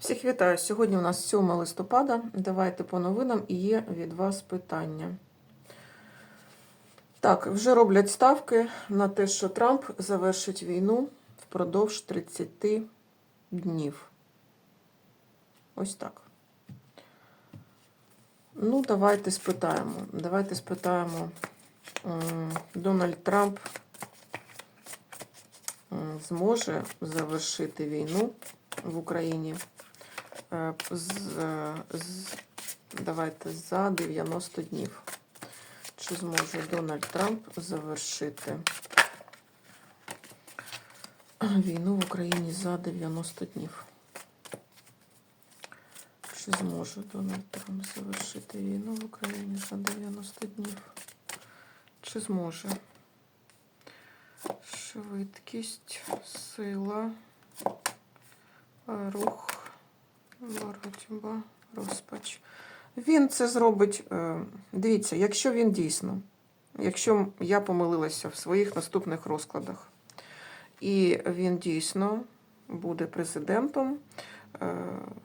Всіх вітаю! Сьогодні у нас 7 листопада. Давайте по новинам і є від вас питання. Так, вже роблять ставки на те, що Трамп завершить війну впродовж 30 днів. Ось так. Ну, давайте спитаємо. Давайте спитаємо. Дональд Трамп зможе завершити війну в Україні з, е, з, давайте за 90 днів. Чи зможе Дональд Трамп завершити війну в Україні за 90 днів? Чи зможе Дональд Трамп завершити війну в Україні за 90 днів? Чи зможе? Швидкість, сила, рух, боротьба, розпач. Він це зробить. е, Дивіться, якщо він дійсно, якщо я помилилася в своїх наступних розкладах, і він дійсно буде президентом, е,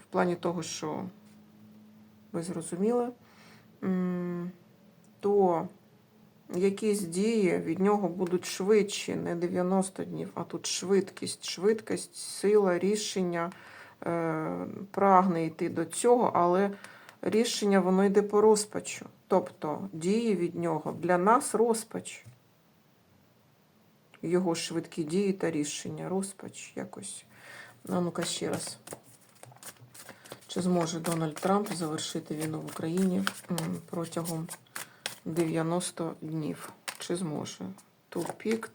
в плані того, що ви зрозуміли, то якісь дії від нього будуть швидші, не 90 днів, а тут швидкість, швидкість, сила, рішення прагне йти до цього, але рішення воно йде по розпачу. Тобто дії від нього для нас розпач. Його швидкі дії та рішення, розпач якось. А ну-ка ще раз. Чи зможе Дональд Трамп завершити війну в Україні протягом 90 днів? Чи зможе? Тупік,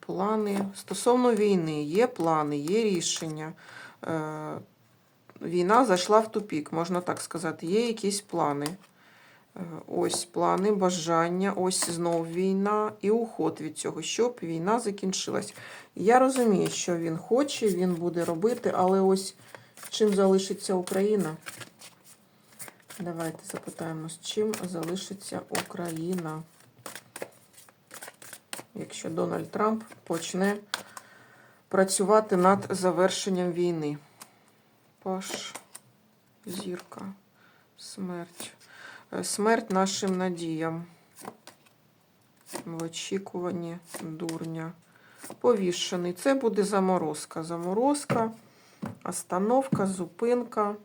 плани. Стосовно війни, є плани, є рішення. Е, Війна зайшла в тупік, можна так сказати. Є якісь плани. Е, Ось плани, бажання, ось знов війна і уход від цього, щоб війна закінчилась. Я розумію, що він хоче, він буде робити, але ось чим залишиться Україна? Давайте запитаємо, з чим залишиться Україна, якщо Дональд Трамп почне працювати над завершенням війни. Паш, зірка, смерть. Е, Смерть нашим надіям. В очікуванні дурня. Повішений. Це буде заморозка. Заморозка, остановка, зупинка.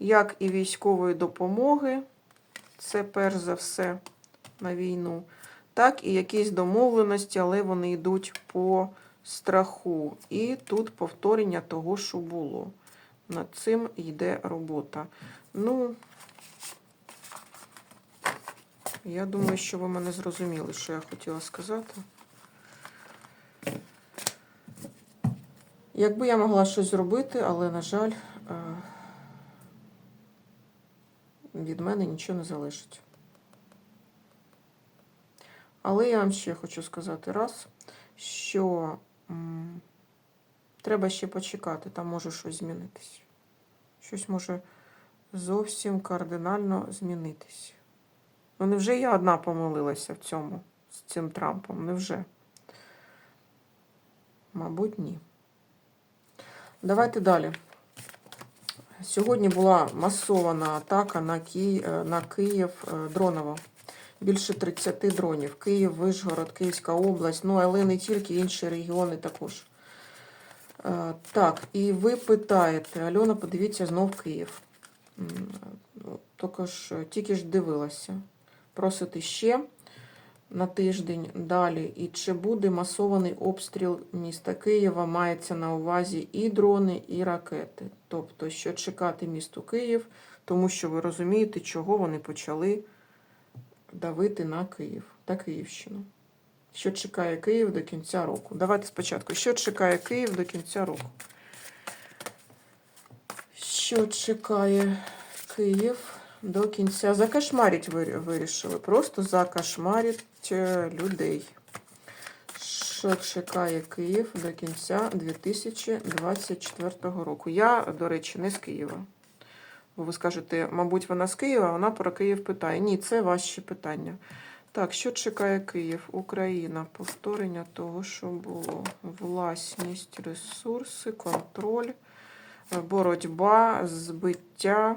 Як і військової допомоги, це перш за все на війну, так і якісь домовленості, але вони йдуть по страху. І тут повторення того, що було. Над цим йде робота. Ну, я думаю, що ви мене зрозуміли, що я хотіла сказати. Якби я могла щось зробити, але, на жаль, е, від мене нічого не залежить. Але я вам ще хочу сказати раз, що м, треба ще почекати, там може щось змінитись. Щось може зовсім кардинально змінитись. Ну, невже я одна помилилася в цьому з цим Трампом? Невже? Мабуть, ні. Давайте далі. Сьогодні була масована атака на, Ки... е, на Київ е, дронова. Більше 30 дронів. Київ, Вишгород, Київська область, ну, але не тільки інші регіони також. Е, Так, і ви питаєте, Альона, подивіться знов Київ. М, ну, Тільки ж, дивилася. Просити ще на тиждень далі. І чи буде масований обстріл міста Києва? Мається на увазі і дрони, і ракети. Тобто, що чекати місту Київ, тому що ви розумієте, чого вони почали давити на Київ та Київщину. Що чекає Київ до кінця року? Давайте спочатку. Що чекає Київ до кінця року? Що чекає Київ до кінця? Закашмарить вирішили. Просто закашмарить е, людей. Що чекає Київ до кінця 2024 року? Я, до речі, не з Києва. Бо ви скажете, мабуть, вона з Києва, а вона про Київ питає. Ні, це ваші питання. Так, що чекає Київ? Україна. Повторення того, що було. Власність, ресурси, контроль, боротьба, збиття.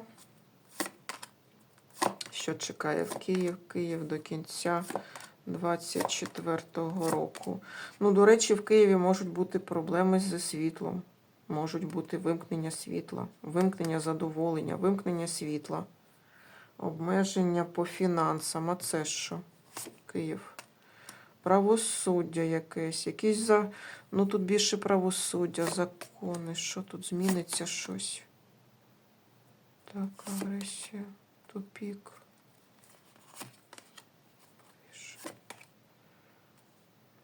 Що чекає в Київ? Київ до кінця 24-го року. Ну, до речі, в Києві можуть бути проблеми зі світлом. Можуть бути вимкнення світла, вимкнення задоволення, вимкнення світла, обмеження по фінансам. А це що? Київ. Правосуддя якесь, якісь за. Ну тут більше правосуддя, закони. Що тут зміниться щось? Так, агресія, тупік.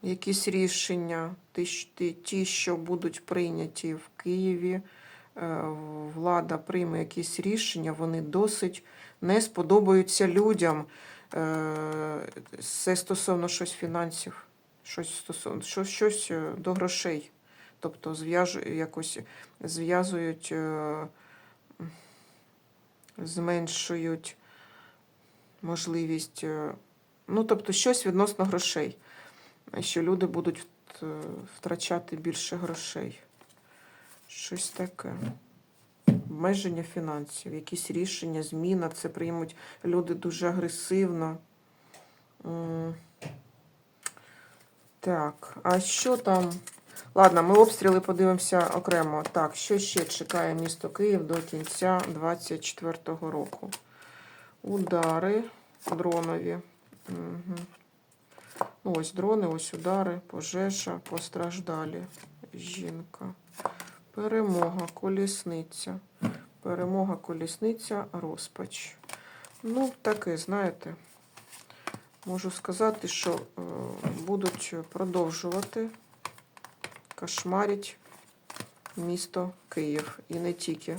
Якісь рішення, ті, що будуть прийняті в Києві, е, влада прийме якісь рішення, вони досить не сподобаються людям. Е, Це стосовно щось фінансів, щось стосовно щось, щось е, до грошей. Тобто якось зв'язують, зменшують можливість, ну тобто щось відносно грошей, що люди будуть е, втрачати більше грошей. Щось таке. Обмеження фінансів, якісь рішення, зміна, це приймуть люди дуже агресивно. Так, а що там? Ладно, ми обстріли подивимося окремо. Так, що ще чекає місто Київ до кінця 24-го року? Удари дронові. Угу. Ось дрони, ось удари, пожежа, постраждалі. Жінка. Перемога, колісниця. Перемога, колісниця, розпач. Ну, таке, знаєте, можу сказати, що е, будуть продовжувати кошмарить місто Київ. І не тільки.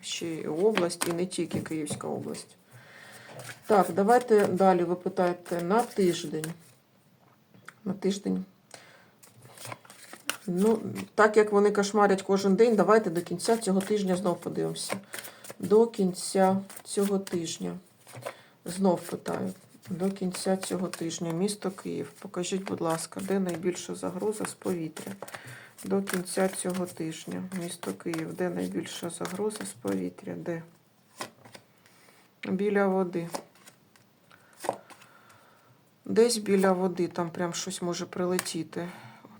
Ще й область, і не тільки Київська область. Так, давайте далі ви питаєте на тиждень. На тиждень. Ну, так як вони кошмарять кожен день, давайте до кінця цього тижня знов подивимося. До кінця цього тижня. Знов питаю. До кінця цього тижня. Місто Київ. Покажіть, будь ласка, де найбільша загроза з повітря? До кінця цього тижня. Місто Київ. Де найбільша загроза з повітря? Де? Біля води. Десь біля води, там прям щось може прилетіти.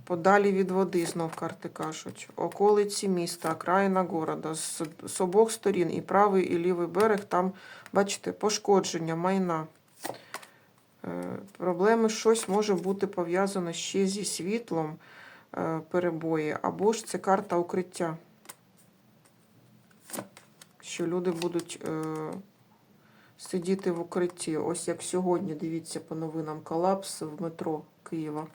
Подалі від води, знов карти кажуть. Околиці міста, окраїна города. З, з обох сторін, і правий, і лівий берег, там, бачите, пошкодження, майна. Е, проблеми, щось може бути пов'язано ще зі світлом е, перебої, або ж це карта укриття. Що люди будуть е, сидіти в укритті. Ось як сьогодні, дивіться по новинам, колапс в метро Києва.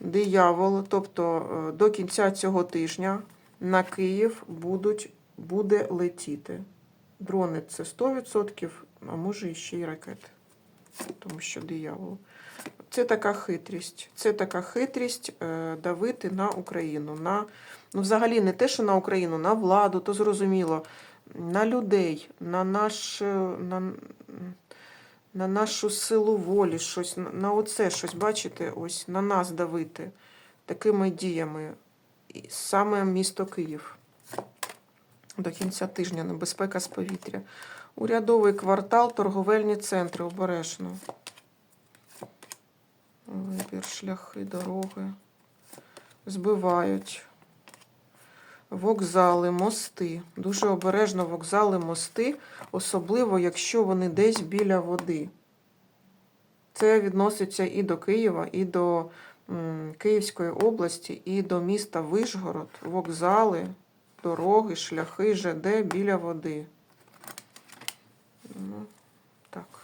Диявол, тобто е, до кінця цього тижня на Київ будуть, буде летіти. Дрони це 100%, а може і ще й ракети. Тому що диявол. Це така хитрість. Це така хитрість е, давити на Україну. На, ну, взагалі, не те, що на Україну, на владу, то зрозуміло, на людей, на наш. На, на нашу силу волі, щось, на оце щось, бачите, ось на нас давити такими діями. І Саме місто Київ. До кінця тижня небезпека з повітря. Урядовий квартал, торговельні центри обережно. Вибір, шляхи, дороги. Збивають. Вокзали, мости. Дуже обережно вокзали, мости, особливо, якщо вони десь біля води. Це відноситься і до Києва, і до Київської області, і до міста Вишгород, вокзали, дороги, шляхи, ЖД біля води. Ну, так.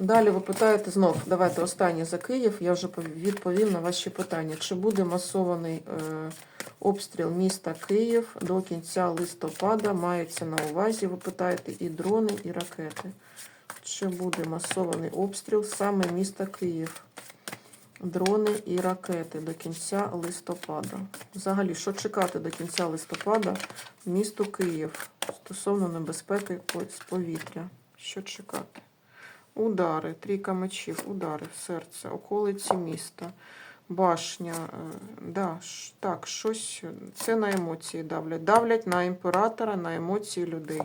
Далі ви питаєте знов, давайте останнє за Київ. Я вже відповім на ваші питання. Чи буде масований е, обстріл міста Київ до кінця листопада? Мається на увазі, ви питаєте, і дрони, і ракети. Чи буде масований обстріл саме міста Київ? Дрони і ракети до кінця листопада. Взагалі, що чекати до кінця листопада місту Київ стосовно небезпеки з повітря? Що чекати? Удари, трійка мечів, удари серце, околиці міста, Башня. е, Да, так, щось. Це на емоції давлять. Давлять на імператора, на емоції людей.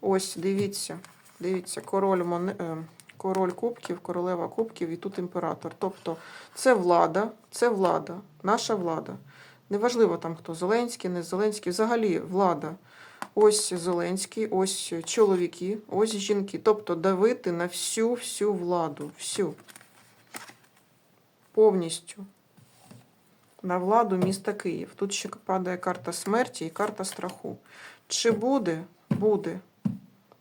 Ось, дивіться. Дивіться, король, моне... е, король кубків, королева кубків і тут імператор. Тобто це влада, це влада, наша влада. Неважливо там хто Зеленський, не Зеленський, взагалі влада. Ось Зеленський, ось чоловіки, ось жінки. Тобто давити на всю всю владу, всю. Повністю. На владу міста Київ. Тут ще падає карта смерті і карта страху. Чи буде? Буде.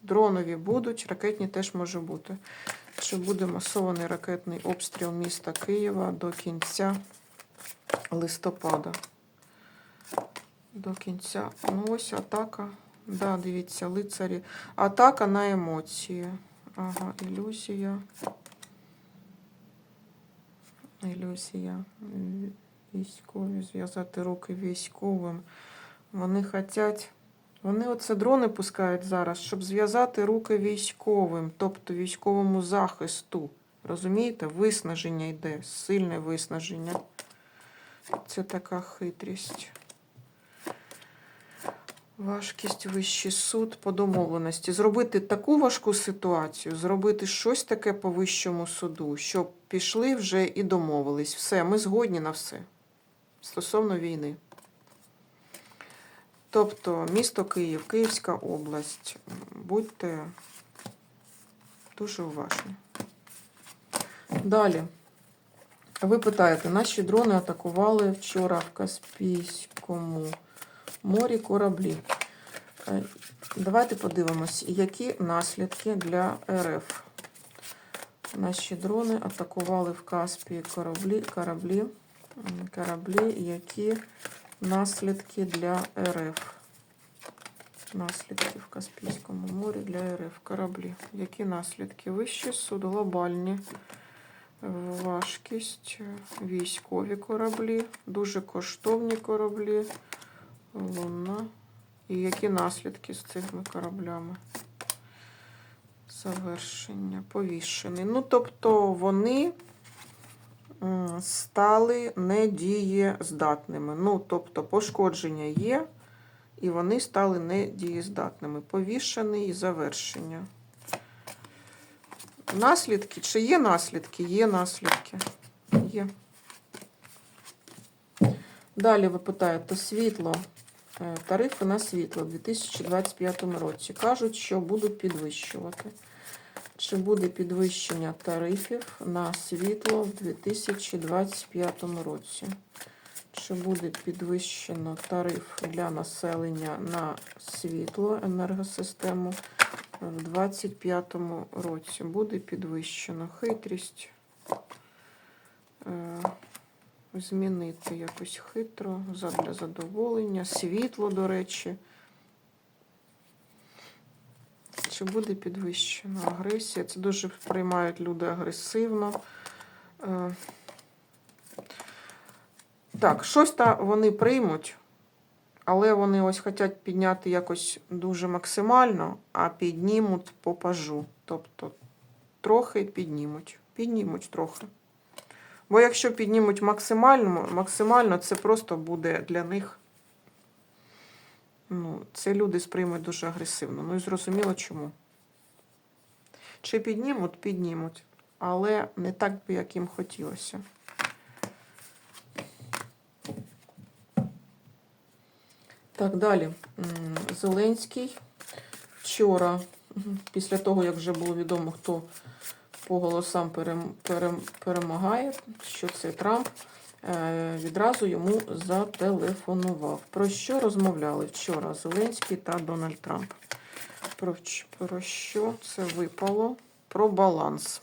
Дронові будуть, ракетні теж може бути. Чи буде масований ракетний обстріл міста Києва до кінця листопада? До кінця. Ну ось атака. Да, дивіться, лицарі. Атака на емоції. Ага, ілюзія. Ілюзія. Військові, зв'язати руки військовим. Вони хочуть. Вони оце дрони пускають зараз, щоб зв'язати руки військовим, тобто військовому захисту. Розумієте? Виснаження йде, сильне виснаження. Це така хитрість. Важкість, вищий суд по домовленості. Зробити таку важку ситуацію, зробити щось таке по вищому суду, щоб пішли вже і домовились. Все, ми згодні на все. Стосовно війни. Тобто місто Київ, Київська область. Будьте дуже уважні. Далі. Ви питаєте, наші дрони атакували вчора в Каспійському морі кораблі. Е, Давайте подивимось, які наслідки для РФ. Наші дрони атакували в Каспії кораблі, кораблі, кораблі, які наслідки для РФ. Наслідки в Каспійському морі для РФ. Кораблі. Які наслідки? Вищий суд, глобальні. Важкість, військові кораблі, дуже коштовні кораблі, луна. І які наслідки з цими кораблями? Завершення, повішений. Ну, тобто вони стали недієздатними. Ну, тобто пошкодження є, і вони стали недієздатними. Повішений і завершення. Наслідки? Чи є наслідки? Є наслідки. Є. Далі ви питаєте світло. Е, Тарифи на світло у 2025 році. Кажуть, що будуть підвищувати. Чи буде підвищення тарифів на світло в 2025 році? Чи буде підвищено тариф для населення на світло, енергосистему в 2025 році? Буде підвищено хитрість. Змінити якось хитро, задля задоволення, світло, до речі. Чи буде підвищена агресія? Це дуже приймають люди агресивно. Е, Так, щось та вони приймуть, але вони ось хочуть підняти якось дуже максимально, а піднімуть по пажу. Тобто трохи піднімуть. Піднімуть трохи. Бо якщо піднімуть максимально, максимально це просто буде для них. Ну, це люди сприймуть дуже агресивно. Ну і зрозуміло чому. Чи піднімуть, піднімуть, але не так би, як їм хотілося. Так, далі. Зеленський вчора, після того, як вже було відомо, хто по голосам перем, перем, перемагає, що це Трамп, е, відразу йому зателефонував. Про що розмовляли вчора Зеленський та Дональд Трамп? Про, про що це випало? Про баланс.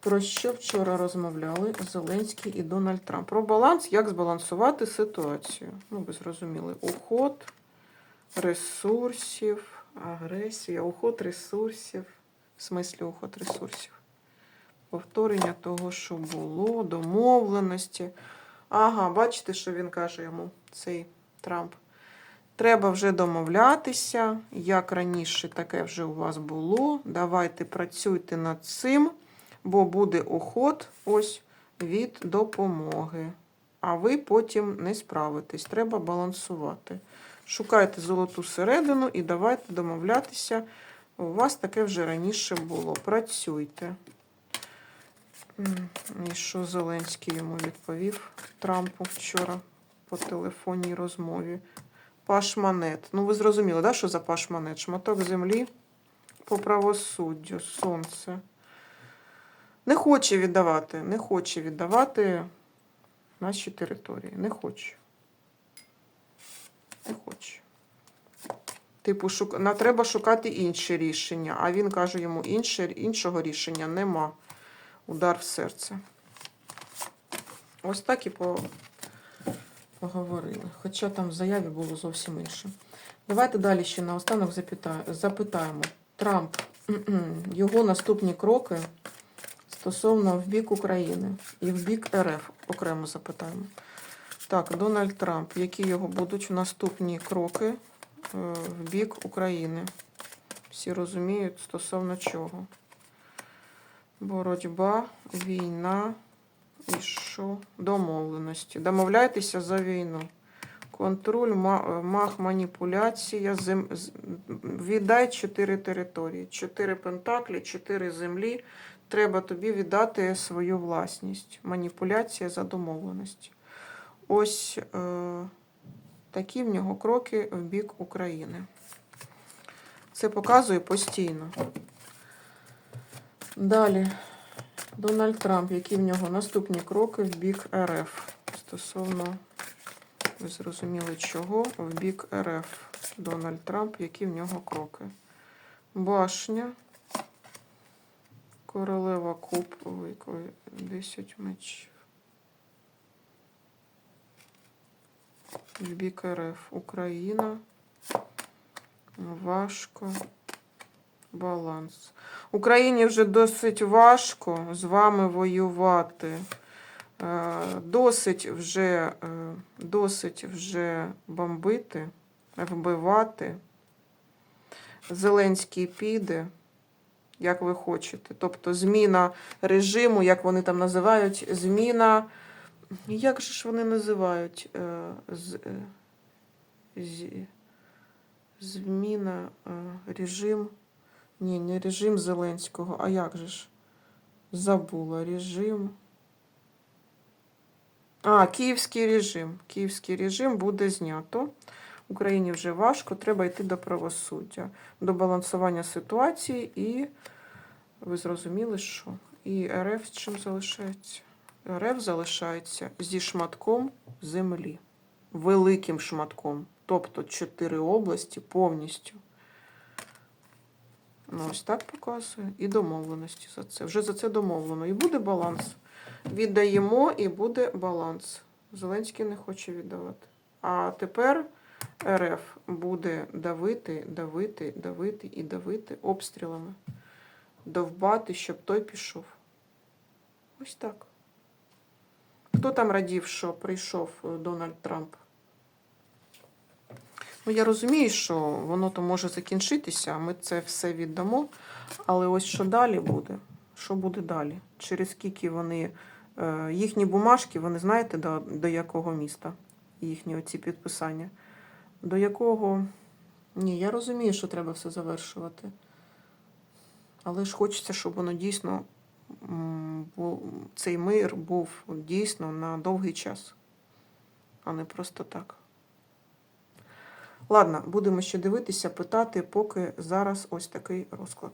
Про що вчора розмовляли Зеленський і Дональд Трамп? Про баланс, як збалансувати ситуацію. Ну, ви зрозуміли. Уход ресурсів, агресія, уход ресурсів. В смислі уход ресурсів. Повторення того, що було, домовленості. Ага, бачите, що він каже йому, цей Трамп. Треба вже домовлятися, як раніше таке вже у вас було. Давайте працюйте над цим, бо буде уход. Ось від допомоги. А ви потім не справитесь. Треба балансувати. Шукайте золоту середину і давайте домовлятися. У вас таке вже раніше було. Працюйте. І що Зеленський йому відповів Трампу вчора по телефонній розмові. Пашманет. Ну, ви зрозуміли, да, що за пашманет? Шматок землі по правосуддю, сонце. Не хоче віддавати, не хоче віддавати наші території. Не хоче. Не хоче. Типу, шук... треба шукати інше рішення, а він каже йому, інше, іншого рішення нема. Удар в серце. Ось так і поговорили. Хоча там в заяві було зовсім інше. Давайте далі ще наостанок запитаємо. Трамп, його наступні кроки стосовно в бік України і в бік РФ окремо запитаємо. Так, Дональд Трамп, які його будуть наступні кроки е, в бік України? Всі розуміють стосовно чого? Боротьба, війна і що? Домовленості. Домовляйтеся за війну. Контроль, мах, маніпуляція, зем... віддай чотири території, чотири пентаклі, чотири землі. Треба тобі віддати свою власність. Маніпуляція за домовленості. Ось е, такі в нього кроки в бік України. Це показує постійно. Далі. Дональд Трамп, які в нього наступні кроки в бік РФ. Стосовно, ви зрозуміли, чого в бік РФ. Дональд Трамп, які в нього кроки. Башня. Королева куб, ой, ой, 10 мечів. В бік РФ. Україна. Важко. Баланс. Україні вже досить важко з вами воювати. Е, Досить вже, е, досить вже бомбити, вбивати. Зеленський піде, як ви хочете. Тобто зміна режиму, як вони там називають, зміна. Як же ж вони називають? Е, з- Зміна, режим. Ні, не режим Зеленського, а як же ж? Забула режим. А, київський режим. Київський режим буде знято. Україні вже важко, треба йти до правосуддя, до балансування ситуації, і ви зрозуміли, що і РФ чим залишається? РФ залишається зі шматком землі, великим шматком, тобто чотири області повністю. Ну, ось так показує. І домовленості за це. Вже за це домовлено. І буде баланс. Віддаємо і буде баланс. Зеленський не хоче віддавати. А тепер РФ буде давити, давити, давити і давити обстрілами. Довбати, щоб той пішов. Ось так. Хто там радів, що прийшов е, Дональд Трамп? Ну, я розумію, що воно то може закінчитися, ми це все віддамо. Але ось що далі буде? Що буде далі? Через скільки вони, е, їхні бумажки, вони знаєте, до, до якого міста? Їхні оці підписання? До якого. Ні, я розумію, що треба все завершувати. Але ж хочеться, щоб воно дійсно цей мир був дійсно на довгий час, а не просто так. Ладно, будемо ще дивитися, питати, поки зараз ось такий розклад.